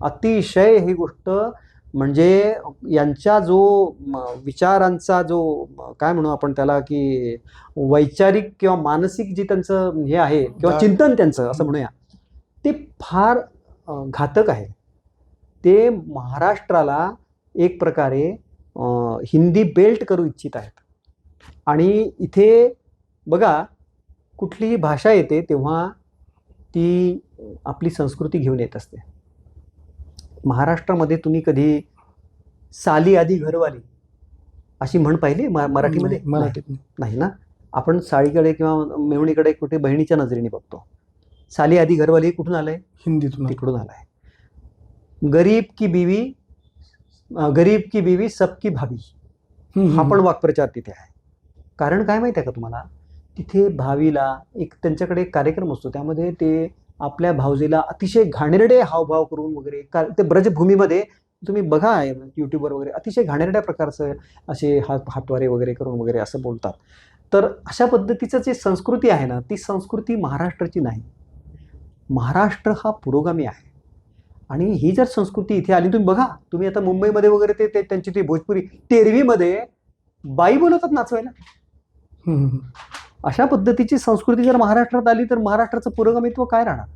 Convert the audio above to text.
अतिशय ही गोष्ट म्हणजे यांच्या जो विचारांचा जो काय म्हणू आपण त्याला की वैचारिक किंवा मानसिक जे त्यांचं हे आहे किंवा चिंतन त्यांचं असं म्हणूया ते फार घातक आहे. ते महाराष्ट्राला एक प्रकारे हिंदी बेल्ट करू इच्छित आहेत. आणि इथे बघा कुठलीही भाषा येते तेव्हा ती आपली संस्कृती घेऊन येत असते. महाराष्ट्रामध्ये तुम्ही कधी साली आधी घरवाली अशी म्हण पाहिली म- मराठीमध्ये? नाही, मराठीत नाही. ना? आपण साळीकडे किंवा मेवणीकडे कुठे बहिणीच्या नजरेने बघतो. साली आधी घरवाली कुठून आलंय? हिंदीतून तिकडून आलाय. गरीब की बीवी गरीब की बीवी सबकी भाभी हम्म, हा पण वाक्प्रचार तिथे आहे. कारण काय माहिती आहे का तुम्हाला? तिथे भावीला एक त्यांच्याकडे एक कार्यक्रम असतो. त्यामध्ये ते आपल्या भावजेला अतिशय घाणेरडे हावभाव करून वगैरे का ते ब्रजभूमीमध्ये तुम्ही बघा युट्यूबवर वगैरे अतिशय घाणेरड्या प्रकारचं असे हात हातवारे वगैरे करून वगैरे असं बोलतात. तर अशा पद्धतीचं जे संस्कृती आहे ना ती संस्कृती महाराष्ट्राची नाही. महाराष्ट्र हा पुरोगामी आहे. आणि ही जर संस्कृती इथे आली तुम्ही बघा तुम्ही आता मुंबईमध्ये वगैरे ते ते त्यांची ती भोजपुरी तेरवीमध्ये बाई बोलवतात नाचवायला. अशा पद्धतीची संस्कृती जर महाराष्ट्रात आली तर महाराष्ट्राचं पुरोगमित्व काय राहणार?